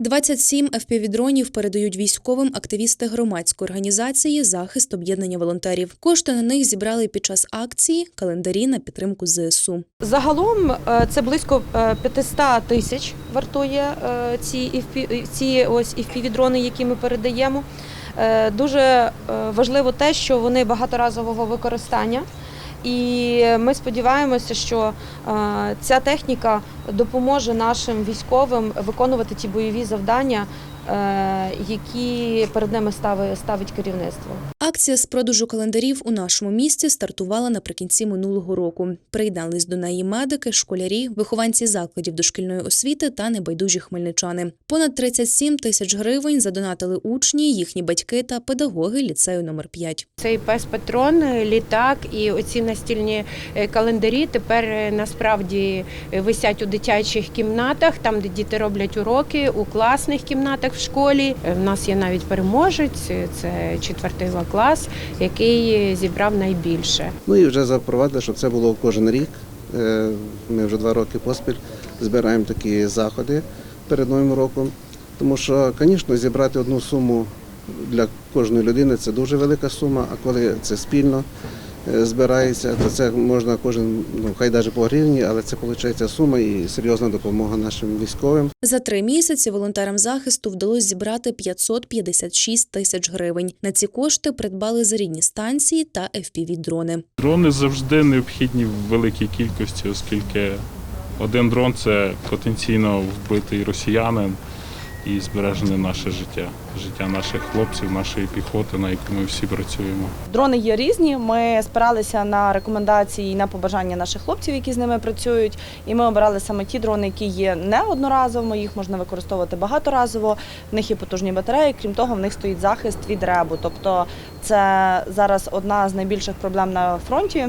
27 FPV-дронів передають військовим активісти громадської організації Захист об'єднання волонтерів. Кошти на них зібрали під час акції календарі на підтримку ЗСУ. Загалом е, це близько е, 500 тисяч вартує е, ці ось FPV-дрони, які ми передаємо. Е, Дуже е, важливо те, що вони багаторазового використання. І ми сподіваємося, що е, ця техніка допоможе нашим військовим виконувати ті бойові завдання, е, які перед ними ставить, ставить керівництво. Акція з продажу календарів у нашому місті стартувала наприкінці минулого року. Приєднались до неї медики, школярі, вихованці закладів дошкільної освіти та небайдужі хмельничани. Понад 37 тисяч гривень задонатили учні, їхні батьки та педагоги ліцею номер 5. Цей пес патрон, літак і оці настільні е, календарі тепер е, насправді висять у дитячих кімнатах, там де діти роблять уроки, у класних кімнатах в школі. Е, В нас є навіть переможець, е, це четвертий клас, який е, зібрав найбільше. Ну і вже запровадили, щоб це було кожен рік. Е, Ми вже два роки поспіль збираємо такі заходи перед Новим роком. Тому що, звісно, зібрати одну суму для кожної людини це дуже велика сума, а коли це спільно е, збирається, то це можна кожен, ну хай навіть по гривні, але це виходить сума і серйозна допомога нашим військовим. За три місяці волонтерам захисту вдалося зібрати 556 тисяч гривень. На ці кошти придбали зарідні станції та FPV-дрони. Дрони завжди необхідні в великій кількості, оскільки один дрон це потенційно вбитий росіянин і збережене наше життя, життя наших хлопців, нашої піхоти, на яку ми всі працюємо. Дрони є різні. Ми спиралися на рекомендації і на побажання наших хлопців, які з ними працюють. І ми обирали саме ті дрони, які є не одноразовими, їх можна використовувати багаторазово. В них є потужні батареї. Крім того, в них стоїть захист від ребу. Тобто, це зараз одна з найбільших проблем на фронті.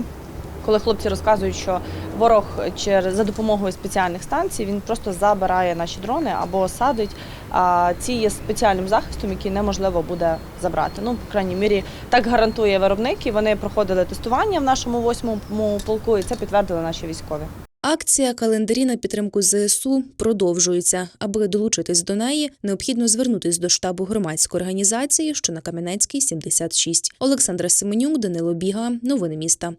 Коли хлопці розказують, що ворог через за допомогою спеціальних станцій він просто забирає наші дрони або садить. А ці є спеціальним захистом, який неможливо буде забрати. Ну, по крайній мірі, так гарантує виробник, і вони проходили тестування в нашому восьмому полку, і це підтвердили наші військові. Акція календарі на підтримку ЗСУ продовжується. Аби долучитись до неї, необхідно звернутись до штабу громадської організації, що на Кам'янецькій 76. Олександра Семенюк, Данило Біга. Новини міста.